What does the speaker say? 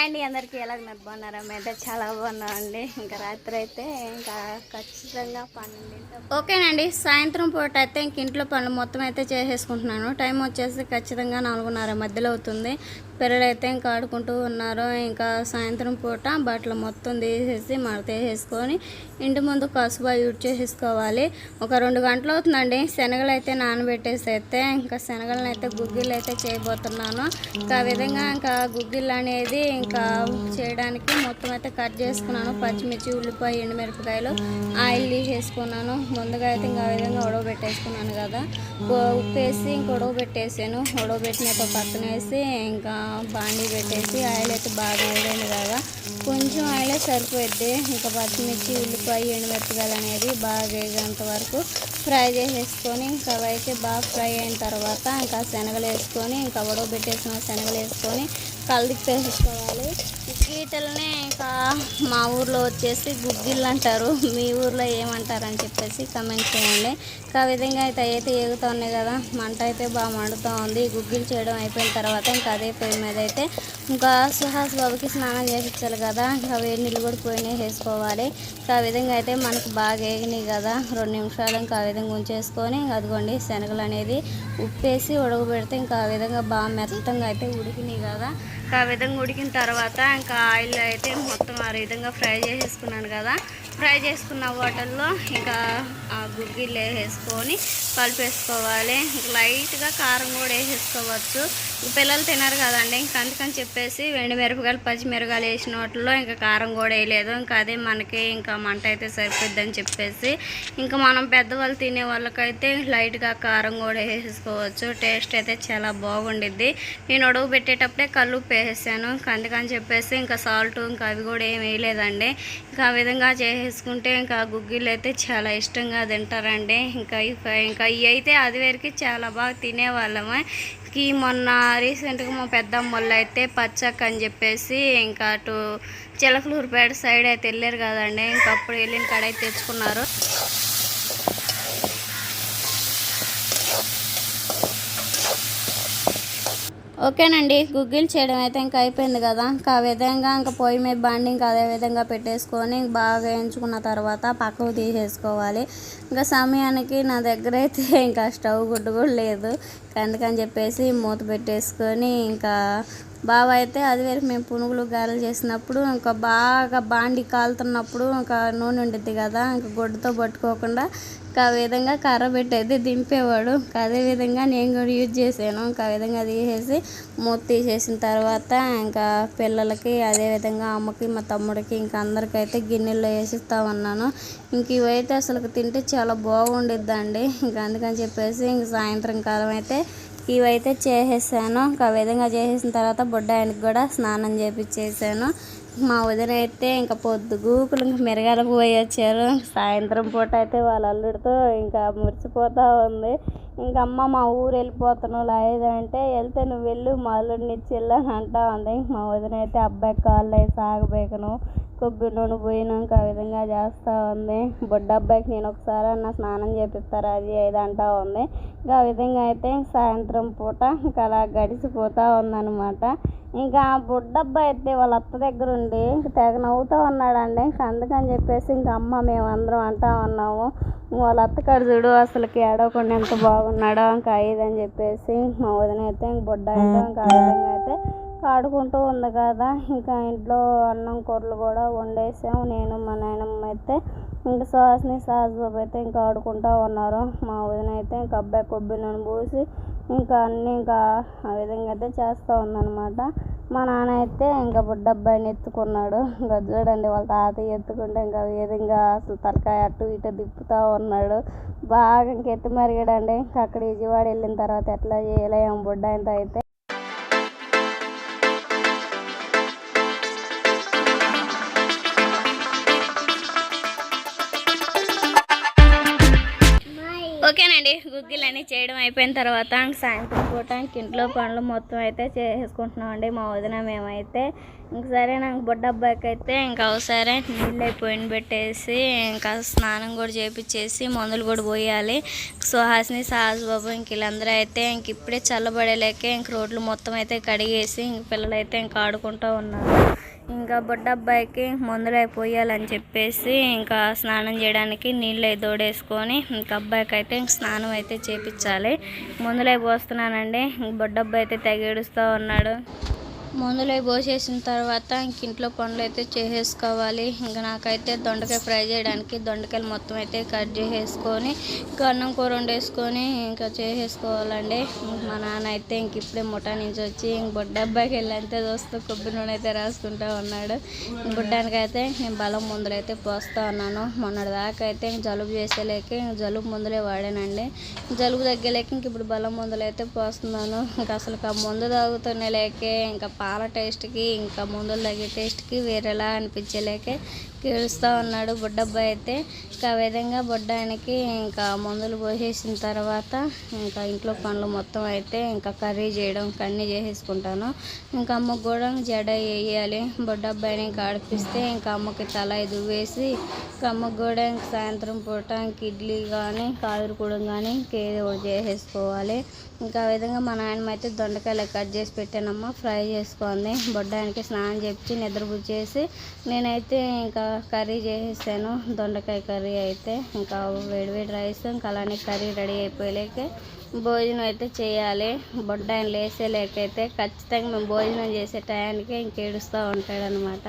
Hi అండి అందరికీ. ఎలా ఉన్నారు? బాగున్నారా? మేమైతే చాలా బాగున్నాం అండి ఇంకా రాత్రి అయితే ఇంకా ఖచ్చితంగా పన్నెండు ఓకేనండి. సాయంత్రం పూట అయితే ఇంక ఇంట్లో పనులు మొత్తం అయితే చేసేసుకుంటున్నాను. టైం వచ్చేసి ఖచ్చితంగా నాలుగున్నర మధ్యలో అవుతుంది. పిల్లలు అయితే ఇంకా ఆడుకుంటూ ఉన్నారు. ఇంకా సాయంత్రం పూట బట్టలు మొత్తం తీసేసి మడతేసేసుకొని ఇంటి ముందు కసుబా యూజ్ చేసేసుకోవాలి. ఒక రెండు గంటలు అవుతుందండి. శనగలు అయితే నానబెట్టేసి అయితే ఇంకా శనగలను అయితే గుగ్గిళ్ళు అయితే చేయబోతున్నాను. ఇంకా ఆ విధంగా ఇంకా గుగ్గిళ్ళు అనేది ఇంకా చేయడానికి మొత్తం అయితే కట్ చేసుకున్నాను. పచ్చిమిర్చి ఉల్లిపాయ ఎండుమిరపకాయలు ఆయిల్ తీసేసుకున్నాను. ముందుగా అయితే ఇంకా ఆ విధంగా ఉడవబెట్టేసుకున్నాను కదా. ఉప్పు వేసి ఇంక ఉడవబెట్టేసాను. ఉడవబెట్టిన పక్కన వేసి ఇంకా బాండీ పెట్టేసి ఆయిల్ అయితే బాగా వేడండి కదా. కొంచెం ఆయిలే సరిపోద్ది ఇంకా పచ్చిమిర్చి ఉల్లిపాయ ఎండుమిరపకాయలు అనేది బాగా వేగేంత వరకు ఫ్రై చేసేసుకొని ఇంకా అవైతే బాగా ఫ్రై అయిన తర్వాత ఇంకా శనగలు వేసుకొని ఇంకా ఉడవబెట్టేసిన శనగలు వేసుకొని కలిపేసుకోవాలి ఈ గీతలనే ఇంకా మా ఊర్లో వచ్చేసి గుగ్గిళ్ళు అంటారు. మీ ఊర్లో ఏమంటారని చెప్పేసి కమెంట్ చేయండి. ఇంకా ఆ విధంగా అయితే అయితే ఏగుతూ ఉన్నాయి కదా మంట అయితే బాగా మండుతూ ఉంది. గుగ్గిలు గుగ్గిళ్ళు చేయడం అయిపోయిన తర్వాత ఇంకా అదే పొయ్యి మీద అయితే ఇంకా సుహాస్ బాబుకి స్నానం చేయించాలి కదా. ఇంకా వేడి నీళ్ళు కూడా పోయినాయి వేసుకోవాలి. ఇంకా ఆ విధంగా అయితే మనకు బాగా వేగినాయి కదా రెండు నిమిషాలు ఇంకా విధంగా విధంగా ఉంచేసుకొని అదిగోండి శనగలు అనేది ఉప్పేసి ఉడకబెడితే ఇంకా ఆ విధంగా బాగా మెత్తంగా అయితే ఉడికినాయి కదా. ఇంకా ఆ విధంగా ఉడికిన తర్వాత ఇంకా ఆయిల్ అయితే మొత్తం ఆ విధంగా ఫ్రై చేసేసుకున్నాను కదా. ఫ్రై చేసుకున్న వాటర్లో ఇంకా ఆ గుగ్గిళ్ళు వేసేసుకొని కలిపేసుకోవాలి లైట్గా కారం కూడా వేసేసుకోవచ్చు. పిల్లలు తినరు కదండి. ఇంకా అందుకని చెప్పేసి వెండి మిరపకాయలు పచ్చిమిరపకాయలు వేసిన వాటిలో ఇంకా కారం కూడా వేయలేదు. ఇంకా అదే మనకి ఇంకా మంట అయితే సరిపోద్దని చెప్పేసి ఇంకా మనం పెద్దవాళ్ళు తినే వాళ్ళకైతే లైట్గా కారం కూడా వేసేసుకోవచ్చు. టేస్ట్ అయితే చాలా బాగుండిద్ది. నేను అడుగు పెట్టేటప్పుడే కళ్ళు చేసేసాను. అందుకని చెప్పేసి ఇంకా సాల్ట్ ఇంకా అవి కూడా ఏం వేయలేదండి. ఇంకా ఆ విధంగా చేసేసుకుంటే ఇంకా గుగ్గిళ్ళు అయితే చాలా ఇష్టంగా తింటారండి. ఇంకా ఇంకా ఇవి అయితే అది వరకు చాలా బాగా తినేవాళ్ళము. కి మొన్న రీసెంట్గా మా పెద్దమ్మళ్ళు అయితే పచ్చక్ అని చెప్పేసి ఇంకా అటు చిలకలూరుపేట సైడ్ అయితే వెళ్ళారు కదండి. ఇంకా అప్పుడు వెళ్ళిన కాడ అయితే తెచ్చుకున్నారు. ఓకేనండి. గుగ్గిల్ చేయడం అయితే ఇంకా అయిపోయింది కదా. ఇంకా ఆ విధంగా ఇంకా పొయ్యి మీద బండి ఇంకా అదే విధంగా పెట్టేసుకొని బాగా వేయించుకున్న తర్వాత పక్కకు తీసేసుకోవాలి. ఇంకా సమయానికి నా దగ్గర అయితే ఇంకా స్టవ్ గుడ్డు కూడా లేదు. అందుకని చెప్పేసి మూత పెట్టేసుకొని ఇంకా బాగా అయితే అది వరకు మేము పునుగులు గారెలు చేసినప్పుడు ఇంకా బాగా బాండి కాలుతున్నప్పుడు ఇంకా నూనె ఉండిద్ది కదా. ఇంకా గుడ్డతో పట్టుకోకుండా ఆ విధంగా కర్ర అయితే దింపేవాడు. ఇంకా అదే విధంగా నేను కూడా యూజ్ చేశాను. ఇంకా ఆ విధంగా తీసేసి మూత తీసేసిన తర్వాత ఇంకా పిల్లలకి అదే విధంగా అమ్మకి మా తమ్ముడికి ఇంకా అందరికైతే గిన్నెల్లో వేసిస్తా ఉన్నాను ఇంక ఇవైతే అసలు తింటే చాలా బాగుండిద్దండి. ఇంకా అందుకని చెప్పేసి ఇంక సాయంత్రం కాలం అయితే ఇవైతే చేసేసాను. ఇంకా ఆ విధంగా చేసేసిన తర్వాత బుడ్డాయనికి కూడా స్నానం చేపించేసాను మా వదిన అయితే ఇంకా పొద్దుగూకులు ఇంకా మిరగాలకు పోయి వచ్చారు. సాయంత్రం పూట అయితే వాళ్ళ అల్లుడితో ఇంకా మురిసిపోతూ ఉంది. ఇంకా అమ్మ మా ఊరు వెళ్ళిపోతాను లేదంటే వెళ్తే నువ్వు వెళ్ళు మా అల్లుడిని ఇచ్చి అని అంటా ఉంది. మా వదిన అయితే అబ్బాయి కాళ్ళు అయి సాగబేకను కొబ్బరి నూనె పోయినాక ఆ విధంగా చేస్తూ ఉంది. బొడ్డ అబ్బాయికి నేను ఒకసారి అన్న స్నానం చేపిస్తారా అది ఇది అంటా ఉంది. ఇంకా ఆ విధంగా అయితే సాయంత్రం పూట ఇంకా అలా గడిచిపోతూ ఉందన్నమాట. ఇంకా ఆ బుడ్డబ్బాయి అయితే వాళ్ళ అత్త దగ్గర ఉండి తెగ నవ్వుతూ ఉన్నాడండి. ఇంకా అందుకని చెప్పేసి ఇంకా అమ్మ మేమందరం అంటా ఉన్నాము. వాళ్ళ అత్తకాడు చూడు అసలుకి ఏడవకుండా ఎంత బాగున్నాడో ఇంకా అని చెప్పేసి మా వదిన అయితే ఇంక బుడ్డ అయితే ఇంకా విధంగా అయితే ఆడుకుంటూ ఉంది కదా. ఇంకా ఇంట్లో అన్నం కూరలు కూడా వండేసాం నేను మా నాయనమ్మ అయితే ఇంకా సాస్ని సాస్ బాబు అయితే ఇంకా ఆడుకుంటూ ఉన్నారు. మా వదిన అయితే ఇంకా అబ్బాయి కొబ్బరి నూనె పోసి ఇంకా అన్నీ ఇంకా ఆ విధంగా అయితే చేస్తూ ఉందన్నమాట. మా నాన్న అయితే ఇంకా బుడ్డబ్బాయిని ఎత్తుకున్నాడు. ఇంకా చూడండి వాళ్ళ తాతయ్య ఎత్తుకుంటే ఇంకా విధంగా అసలు తలకాయ అటు ఇటు తిప్పుతూ ఉన్నాడు. బాగా ఇంక ఎత్తు మరిగాడండి. ఇంకా అక్కడ విజయవాడ వెళ్ళిన తర్వాత ఎట్లా చేయలేము బుడ్డ అయితే. ఓకేనండి గుగ్గిలన్నీ చేయడం అయిపోయిన తర్వాత సాయంత్రం పూట ఇంట్లో పనులు మొత్తం అయితే చేసుకుంటున్నామండి. మా వదిన మేమైతే ఇంక సరే నాకు బుడ్డబ్బాయికి అయితే ఇంకా ఒకసారి నీళ్ళు అయిపోయిన పెట్టేసి ఇంకా స్నానం కూడా చేపించేసి మందులు కూడా పోయాలి. సుహాసిని సాహస్ బాబు ఇంక వీళ్ళందరూ అయితే ఇంక ఇప్పుడే చల్లబడేలేక ఇంక రోడ్లు మొత్తం అయితే కడిగేసి ఇంక పిల్లలు అయితే ఇంకా ఆడుకుంటూ ఉన్నారు. ఇంకా బొడ్డ అబ్బాయికి మందులు అయిపోయాలని చెప్పేసి ఇంకా స్నానం చేయడానికి నీళ్ళు అయి తోడేసుకొని ఇంకా అబ్బాయికి అయితే స్నానం అయితే చేపించాలి. మందులు పోస్తున్నానండి బొడ్డబ్బాయి అయితే తెగేడుస్తూ ఉన్నాడు. మందులు పోసేసిన తర్వాత ఇంక ఇంట్లో పనులు అయితే చేసేసుకోవాలి. ఇంకా నాకైతే దొండకాయ ఫ్రై చేయడానికి దొండకాయలు మొత్తం అయితే కట్ చేసేసుకొని ఇంకా అన్నం కూర వండేసుకొని ఇంకా చేసేసుకోవాలండి. మా నాన్న అయితే ఇంక ఇప్పుడే ముఠా నుంచి వచ్చి ఇంక బొడ్డ అబ్బాయికి వెళ్ళంతే చూస్తూ కొబ్బరి నూనె అయితే రాసుకుంటూ ఉన్నాడు. ఇంక అయితే నేను బలం మందులు అయితే పోస్తూ ఉన్నాను. మొన్నటి దాకా అయితే ఇంక జలుబు చేసేలేక ఇంక జలుబు మందులే వాడానండి. జలుబు తగ్గలేక ఇంక ఇప్పుడు బలం మందులు అయితే పోస్తున్నాను. ఇంకా అసలు ఆ మందు తాగుతున్న లేకే ఇంకా పాల టేస్ట్కి ఇంకా ముందు తగ్గే టేస్ట్కి వేరేలా అనిపించలేకే కేడుస్తూ ఉన్నాడు బుడ్డబ్బాయి అయితే. ఇంకా ఆ విధంగా బుడ్డానికి ఇంకా మందులు పోసేసిన తర్వాత ఇంకా ఇంట్లో పనులు మొత్తం అయితే ఇంకా కర్రీ చేయడం కన్నీ చేసేసుకుంటాను. ఇంకా అమ్మకు కూడా జడ వేయాలి. బుడ్డబ్బాయిని ఇంకా ఆడిపిస్తే ఇంకా అమ్మకి తల ఇది వేసి ఇంకా అమ్మకు కూడా ఇంక సాయంత్రం పూట ఇంక ఇడ్లీ కానీ కాదురుకూడం కానీ ఇంకేదో ఒకటి చేసేసుకోవాలి. ఇంకా ఆ విధంగా మా నాయనమ్మ అయితే దొండకాయలు కట్ చేసి పెట్టానమ్మ ఫ్రై చేసుకోండి బొడ్డానికి స్నానం చేపించి నిద్రపుచ్చేసి నేనైతే ఇంకా కర్రీ చేసేసాను. దొండకాయ కర్రీ అయితే ఇంకా వేడివేడి రైస్ ఇంకా అలానే కర్రీ రెడీ అయిపోయలేకే భోజనం అయితే చేయాలి. బొడ్డాయన లేసేలేకైతే ఖచ్చితంగా మేము భోజనం చేసే టయానికి ఇంకేడుస్తూ ఉంటాడనమాట